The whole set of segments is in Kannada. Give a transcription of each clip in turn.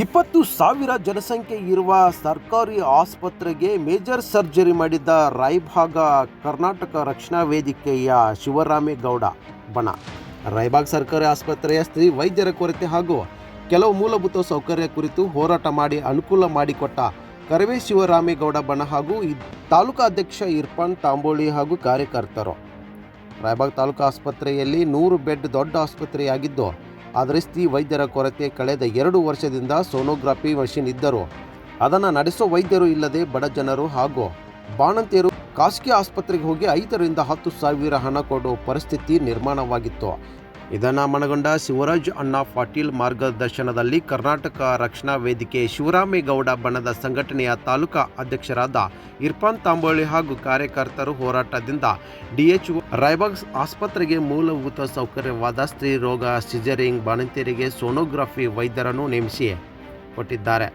ಇಪ್ಪತ್ತು ಸಾವಿರ ಜನಸಂಖ್ಯೆ ಇರುವ ಸರ್ಕಾರಿ ಆಸ್ಪತ್ರೆಗೆ ಮೇಜರ್ ಸರ್ಜರಿ ಮಾಡಿದ್ದ ರಾಯಭಾಗ ಕರ್ನಾಟಕ ರಕ್ಷಣಾ ವೇದಿಕೆಯ ಶಿವರಾಮೇಗೌಡ ಬಣ. ರಾಯಬಾಗ್ ಸರ್ಕಾರಿ ಆಸ್ಪತ್ರೆಯ ಸ್ತ್ರೀ ವೈದ್ಯರ ಕೊರತೆ ಹಾಗೂ ಕೆಲವು ಮೂಲಭೂತ ಸೌಕರ್ಯ ಕುರಿತು ಹೋರಾಟ ಮಾಡಿ ಅನುಕೂಲ ಮಾಡಿಕೊಟ್ಟ ಕರವೇ ಶಿವರಾಮೇಗೌಡ ಬಣ ಹಾಗೂ ತಾಲೂಕಾ ಅಧ್ಯಕ್ಷ ಇರ್ಫಾನ್ ತಾಂಬೋಳಿ ಹಾಗೂ ಕಾರ್ಯಕರ್ತರು. ರಾಯಬಾಗ್ ತಾಲೂಕು ಆಸ್ಪತ್ರೆಯಲ್ಲಿ ನೂರು ಬೆಡ್ ದೊಡ್ಡ ಆಸ್ಪತ್ರೆಯಾಗಿದ್ದು ಆದರೆ ಸ್ತ್ರೀ ವೈದ್ಯರ ಕೊರತೆ ಕಳೆದ ಎರಡು ವರ್ಷದಿಂದ ಸೋನೋಗ್ರಫಿ ಮಷಿನ್ ಇದ್ದರು. ಅದನ್ನು ನಡೆಸೋ ವೈದ್ಯರು ಇಲ್ಲದೆ ಬಡ ಜನರು ಹಾಗೂ ಬಾಣಂತಿಯರು ಖಾಸಗಿ ಆಸ್ಪತ್ರೆಗೆ ಹೋಗಿ ಐದರಿಂದ ಹತ್ತು ಸಾವಿರ ಹಣ ಕೊಡೋ ಪರಿಸ್ಥಿತಿ ನಿರ್ಮಾಣವಾಗಿತ್ತು. ಇದನ್ನು ಮನಗೊಂಡ ಶಿವರಾಜ್ ಅಣ್ಣಾ ಪಾಟೀಲ್ ಮಾರ್ಗದರ್ಶನದಲ್ಲಿ ಕರ್ನಾಟಕ ರಕ್ಷಣಾ ವೇದಿಕೆ ಶಿವರಾಮೇಗೌಡ ಬಣದ ಸಂಘಟನೆಯ ತಾಲೂಕಾ ಅಧ್ಯಕ್ಷರಾದ ಇರ್ಫಾನ್ ತಾಂಬೋಳಿ ಹಾಗೂ ಕಾರ್ಯಕರ್ತರು ಹೋರಾಟದಿಂದ ಡಿಎಚ್ ರೈಬಾಗ್ಸ್ ಆಸ್ಪತ್ರೆಗೆ ಮೂಲಭೂತ ಸೌಕರ್ಯವಾದ ಸ್ತ್ರೀ ರೋಗ ಸಿಜರಿಂಗ್ ಬಾಣಂತಿಯರಿಗೆ ಸೋನೋಗ್ರಫಿ ವೈದ್ಯರನ್ನು ನೇಮಿಸಿ ಕೊಟ್ಟಿದ್ದಾರೆ.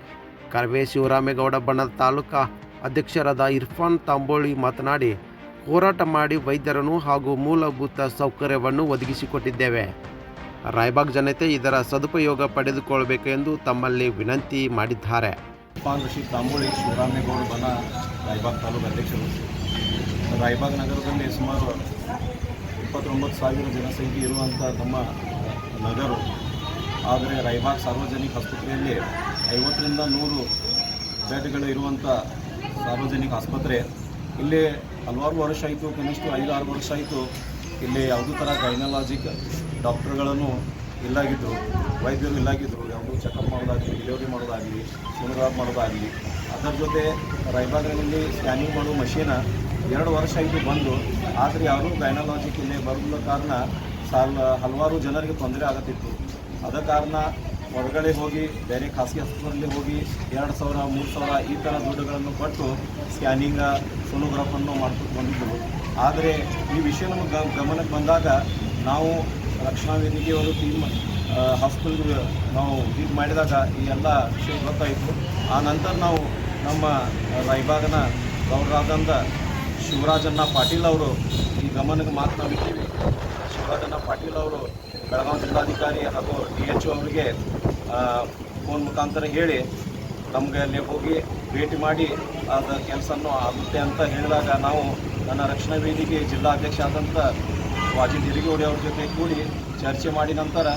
ಕರವೇ ಶಿವರಾಮೇಗೌಡ ಬಣದ ತಾಲೂಕಾ ಅಧ್ಯಕ್ಷರಾದ ಇರ್ಫಾನ್ ತಾಂಬೋಳಿ ಮಾತನಾಡಿ ಹೋರಾಟ ಮಾಡಿ ವೈದ್ಯರನ್ನು ಹಾಗೂ ಮೂಲಭೂತ ಸೌಕರ್ಯವನ್ನು ಒದಗಿಸಿಕೊಟ್ಟಿದ್ದೇವೆ. ರಾಯಬಾಗ್ ಜನತೆ ಇದರ ಸದುಪಯೋಗ ಪಡೆದುಕೊಳ್ಳಬೇಕು ಎಂದು ತಮ್ಮಲ್ಲಿ ವಿನಂತಿ ಮಾಡಿದ್ದಾರೆ. ರಶೀದ್ ತಾಂಬೋಳಿ ಶಿವರಾಮೇಗೌಡ ಬನ ರಾಯಬಾಗ್ ತಾಲೂಕು ಅಧ್ಯಕ್ಷರು. ರಾಯಬಾಗ್ ನಗರದಲ್ಲಿ ಸುಮಾರು ಇಪ್ಪತ್ತೊಂಬತ್ತು ಸಾವಿರ ಜನಸಂಖ್ಯೆ ಇರುವಂಥ ನಮ್ಮ ನಗರ. ಆದರೆ ರಾಯಬಾಗ್ ಸಾರ್ವಜನಿಕ ಆಸ್ಪತ್ರೆಯಲ್ಲಿ ಐವತ್ತರಿಂದ ನೂರು ಬೆಡ್ಗಳು ಇರುವಂಥ ಸಾರ್ವಜನಿಕ ಆಸ್ಪತ್ರೆ. ಇಲ್ಲಿ ಹಲವಾರು ವರ್ಷ ಆಯಿತು, ಕನಿಷ್ಠ ಐದು ಆರು ವರ್ಷ ಆಯಿತು, ಇಲ್ಲಿ ಯಾವುದೇ ಥರ ಗೈನಲಾಜಿಕ್ ಡಾಕ್ಟರ್ಗಳನ್ನು ಇಲ್ಲಾಗಿದ್ದರು ವೈದ್ಯರು ಇಲ್ಲಾಗಿದ್ದರು ಯಾವುದೂ ಚೆಕಪ್ ಮಾಡೋದಾಗಲಿ ಡೆಲಿವರಿ ಮಾಡೋದಾಗಲಿ ಸೋನೋಗ್ರಾಫ್ ಮಾಡೋದಾಗಲಿ, ಅದರ ಜೊತೆ ರೈಬಾಗ್ರಲ್ಲಿ ಸ್ಕ್ಯಾನಿಂಗ್ ಮಾಡೋ ಮಷೀನ ಎರಡು ವರ್ಷ ಆಯಿತು ಬಂದು, ಆದರೆ ಯಾರೂ ಗೈನಲಾಜಿಕ್ ಇಲ್ಲೇ ಬರೋದ ಕಾರಣ ಸಾಲ, ಹಲವಾರು ಜನರಿಗೆ ತೊಂದರೆ ಆಗತ್ತಿತ್ತು ಅದ ಕಾರಣ ಹೊರಗಡೆ ಹೋಗಿ, ಬೇರೆ ಖಾಸಗಿ ಆಸ್ಪತ್ರೆಯಲ್ಲಿ ಹೋಗಿ, ಎರಡು ಸಾವಿರ, ಮೂರು ಸಾವಿರ ಈ ಥರ ದುಡ್ಡುಗಳನ್ನು ಕೊಟ್ಟು ಸ್ಕ್ಯಾನಿಂಗ ಸೋನೋಗ್ರಾಫನ್ನು ಮಾಡ್ಕೊಂಡು ಬಂದಿದ್ದರು. ಆದರೆ ಈ ವಿಷಯ ನಮಗೆ ಗಮನಕ್ಕೆ ಬಂದಾಗ ನಾವು ರಕ್ಷಣಾ ವೇದಿಕೆಯವರು ಟೀಮ್ ಹಾಸ್ಪಿಟಲ್ಗೆ ನಾವು ಇದು ಮಾಡಿದಾಗ ಈ ಎಲ್ಲ ವಿಷಯ ಗೊತ್ತಾಯಿತು. ಆ ನಂತರ ನಾವು ನಮ್ಮ ರಾಯಬಾಗನ ಗೌರವಾದಂಥ ಶಿವರಾಜಣ್ಣ ಪಾಟೀಲ್ ಅವರು ಈ ಗಮನಕ್ಕೆ ಮಾತನಾಡಿದ್ದೀವಿ ಶಿವರಾಜಣ್ಣ ಪಾಟೀಲ್ ಅವರು ಬೆಳಗಾವಿ ಜಿಲ್ಲಾಧಿಕಾರಿ ಹಾಗೂ ಡಿ ಎಚ್ ಅವರಿಗೆ ಫೋನ್ ಮುಖಾಂತರ ಹೇಳಿ ನಮಗೆ ಅಲ್ಲಿ ಹೋಗಿ ಭೇಟಿ ಮಾಡಿ ಅದು ಕೆಲಸನೂ ಆಗುತ್ತೆ ಅಂತ ಹೇಳಿದಾಗ ನಾವು ನನ್ನ ರಕ್ಷಣಾ ವೇದಿಕೆ ಜಿಲ್ಲಾಧ್ಯಕ್ಷ ಆದಂಥ ವಾಜಿ ಹಿರಿಗೋಡಿ ಅವ್ರ ಜೊತೆ ಕೂಡಿ ಚರ್ಚೆ ಮಾಡಿ ನಂತರ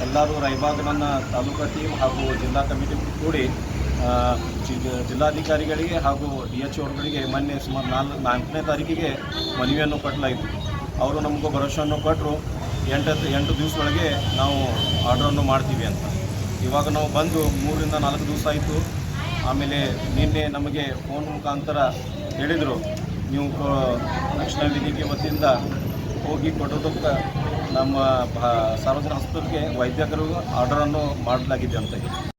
ಎಲ್ಲರೂ ರೈಬಾಗ್ ನನ್ನ ತಾಲೂಕಾ ಟೀಮ್ ಹಾಗೂ ಜಿಲ್ಲಾ ಕಮಿಟಿ ಕೂಡಿ ಜಿಲ್ಲಾಧಿಕಾರಿಗಳಿಗೆ ಹಾಗೂ ಡಿ ಎಚ್ ಅವರುಗಳಿಗೆ ಮೊನ್ನೆ ಸುಮಾರು ನಾಲ್ಕು ನಾಲ್ಕನೇ ತಾರೀಕಿಗೆ ಮನವಿಯನ್ನು ಕೊಟ್ಟಲಾಯಿತು ಅವರು ನಮಗೂ ಭರವಸೆಯನ್ನು ಕೊಟ್ಟರು ಎಂಟು ಎಂಟು ದಿವಸದೊಳಗೆ ನಾವು ಆರ್ಡ್ರನ್ನು ಮಾಡ್ತೀವಿ ಅಂತ. ಇವಾಗ ನಾವು ಬಂದು ಮೂರರಿಂದ ನಾಲ್ಕು ದಿವಸ ಆಯಿತು. ಆಮೇಲೆ ನಿನ್ನೆ ನಮಗೆ ಫೋನ್ ಮುಖಾಂತರ ಹೇಳಿದರು. ನೀವು ರಕ್ಷಣಾ ವೇದಿಕೆ ವತಿಯಿಂದ ಹೋಗಿ ಕೊಡೋದಕ್ಕೆ ನಮ್ಮ ಸಾರ್ವಜನಿಕ ಆಸ್ಪತ್ರೆಗೆ ವೈದ್ಯಕರು ಆರ್ಡರನ್ನು ಮಾಡಲಾಗಿದೆ ಅಂತ